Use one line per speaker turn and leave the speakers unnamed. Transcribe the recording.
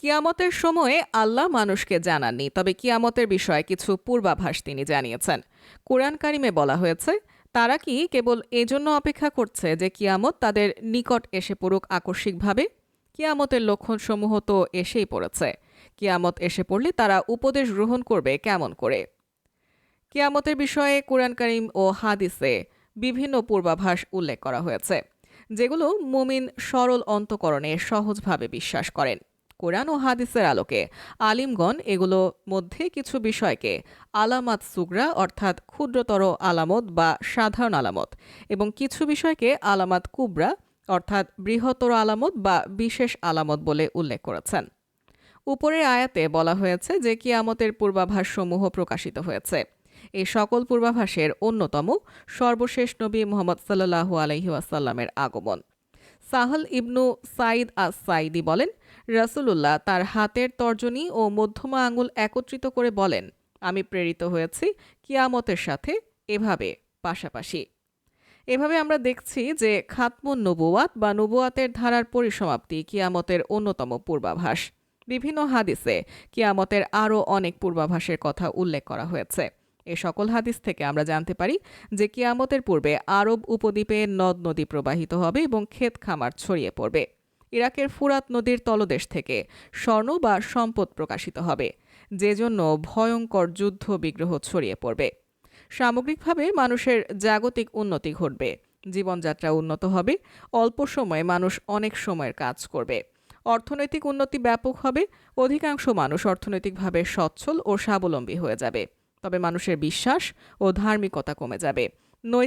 কিয়ামতের সময়ে আল্লাহ মানুষকে জানাননি, তবে কিয়ামতের বিষয়ে কিছু পূর্বাভাস তিনি জানিয়েছেন। কোরআন কারিমে বলা হয়েছে, তারা কি কেবল এজন্য অপেক্ষা করছে যে কিয়ামত তাদের নিকট এসে পড়ুক আকস্মিকভাবে? কিয়ামতের লক্ষণসমূহ তো এসেই পড়েছে। কিয়ামত এসে পড়লে তারা উপদেশ গ্রহণ করবে কেমন করে? কিয়ামতের বিষয়ে কোরআন করিম ও হাদিসে বিভিন্ন পূর্বাভাস উল্লেখ করা হয়েছে, যেগুলো মুমিন সরল অন্তকরণে সহজভাবে বিশ্বাস করেন। কোরআন ও হাদিসের আলোকে। আলিমগণ এগুলো মধ্যে কিছু বিষয়কে আলামাত সুগরা অর্থাৎ ক্ষুদ্রতর আলামত বা সাধারণ আলামত এবং কিছু বিষয়কে আলামাত কুবরা অর্থাৎ বৃহত্তর আলামত বা বিশেষ আলামত বলে উল্লেখ করেছেন। উপরের আয়াতে বলা হয়েছে যে কিয়ামতের পূর্বাভাসসমূহ প্রকাশিত হয়েছে। এই সকল পূর্বাভাসের অন্যতম সর্বশেষ নবী মোহাম্মদ সাল্লাহু আলহি ওয়াসাল্লামের আগমন। সাহল ইবনু সাইদ আস সাইদি বলেন, রাসূলুল্লাহ তার হাতের তর্জনী ও মধ্যমা আঙুল একত্রিত করে বলেন, আমি প্রেরিত হয়েছি কিয়ামতের সাথে এভাবে পাশাপাশি। এভাবে আমরা দেখছি যে খাতমুন নবুয়াত বা নবুয়াতের ধারার পরিসমাপ্তি কিয়ামতের অন্যতম পূর্বাভাস। বিভিন্ন হাদিসে কিয়ামতের আরও অনেক পূর্বাভাসের কথা উল্লেখ করা হয়েছে। এ সকল হাদিস থেকে আমরা জানতে পারি যে কিয়ামতের পূর্বে আরব উপদ্বীপে নদ নদী প্রবাহিত হবে এবং ক্ষেত খামার ছড়িয়ে পড়বে। ইরাকের ফুরাত নদীর তলদেশ থেকে স্বর্ণ বা সম্পদ প্রকাশিত হবে, যে জন্য ভয়ঙ্কর যুদ্ধ বিগ্রহ ছড়িয়ে পড়বে। সামগ্রিকভাবে মানুষের জাগতিক উন্নতি ঘটবে, জীবনযাত্রা উন্নত হবে, অল্প সময়ে মানুষ অনেক সময়ের কাজ করবে। অর্থনৈতিক উন্নতি ব্যাপক হবে, অধিকাংশ মানুষ অর্থনৈতিকভাবে সচ্ছল ও স্বাবলম্বী হয়ে যাবে। তবে মানুষের বিশ্বাস ও ধার্মিকতা কমে যাবে। নৈতিক